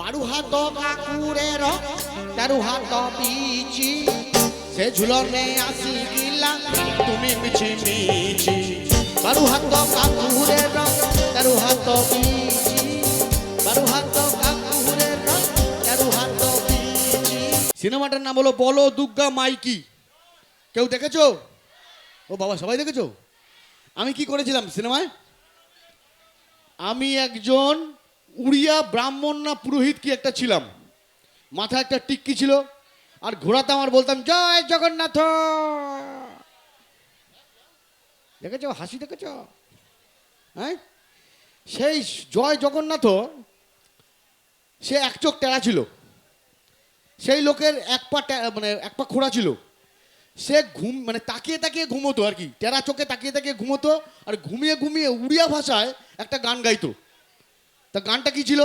Bahru হাত কাকুরের তেরু হাত peachy. সে ঝুলনে আসি গিলা, তুমি মিছি মিছি। বারু হাত কাকুরের তেরু হাত পিচি। বারু হাত কাকুরের তেরু হাত পিচি। সিনেমাটার নাম হলো বলো দুর্গা মাইকি। কেউ দেখেছ? ও বাবা, সবাই দেখেছ? আমি কি করেছিলাম সিনেমায়? আমি একজন উড়িয়া ব্রাহ্মণ না পুরোহিত কি একটা ছিলাম? মাথায় একটা টিক্কি ছিল, আর ঘোড়াতে আমার বলতাম, জয় জগন্নাথ! দেখেছ? হাসি দেখেছ? হ্যাঁ? সেই জয় জগন্নাথ, সে এক চোখ টেরা ছিল। সেই লোকের এক পা মানে এক পা খোড়া ছিল। সে ঘুম মানে তাকিয়ে তাকিয়ে ঘুমোতো আর কি। টেরা চোখে তাকিয়ে তাকিয়ে ঘুমোতো, আর ঘুমিয়ে ঘুমিয়ে উড়িয়া ভাষায় একটা গান গাইতো। তা গানটা কি ছিল?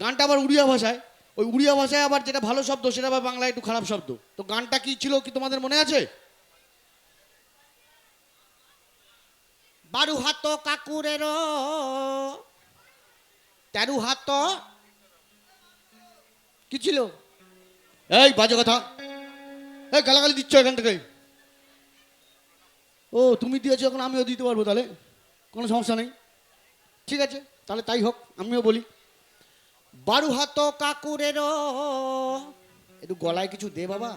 গানটা আবার উড়িয়া ভাষায়। ওই উড়িয়া ভাষায় আবার যেটা ভালো শব্দ সেটা আবার বাংলায় একটু খারাপ শব্দ। তো গানটা কি ছিল কি তোমাদের মনে আছে? বারু হাত কাকুরের তেরু হাত কি ছিল? এই বাজে কথা। এই গালাগালি দিচ্ছ এখান থেকে। ও তুমি দিয়েছ এখন আমিও দিতে পারব তাহলে। কোনো সমস্যা নেই। ঠিক আছে। তাহলে তাই হোক, আমিও বলি। বারু হাত কাকুরের, একটু গলায় কিছু দে বাবা।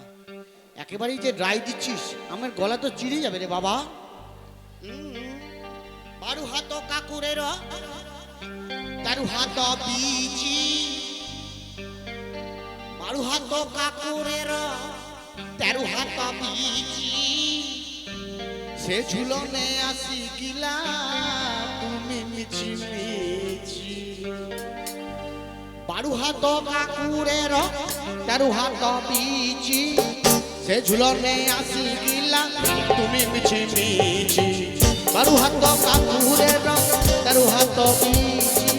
একেবারেই যে ড্রাই দিচ্ছিস, আমার গলা তো চিড়ে যাবে রে বাবা। বারু হাত কাকুরের, তারু হাত বিচি। বারু হাত কাকুরের, তেরু হাত বিচি। সে ঝুলনে আসি গিলা হাত কাকুরের তেরু হাত বিচি সে ঝুলনে আসি গিলা তুমি মিছি মিছি। বারু হাত কাকুরের তেরু হাত বিচি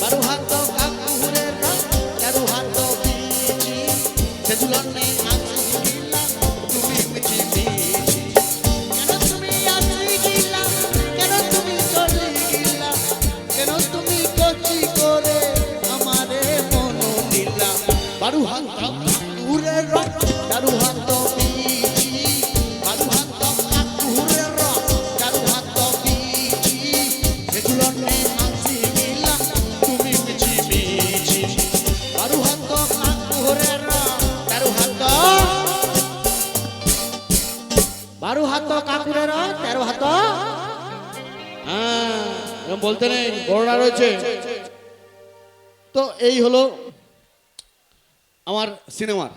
বারু হাত কাকুরের তেরু হাত বিচি সে ঝুলনে আসি বারু হাত উরে রং দারু হাত পিছি বারু হাত উরে রং দারু হাত পিছি সেগুলো নে আসি তুমি মিছি মিছি বারু হাত উরে রং দারু হাত বারো হাত কাকুরের তেরো হাত হ্যাঁ বলতে নেই বড়রা রয়েছে। তো এই হলো আমার সিনেমার।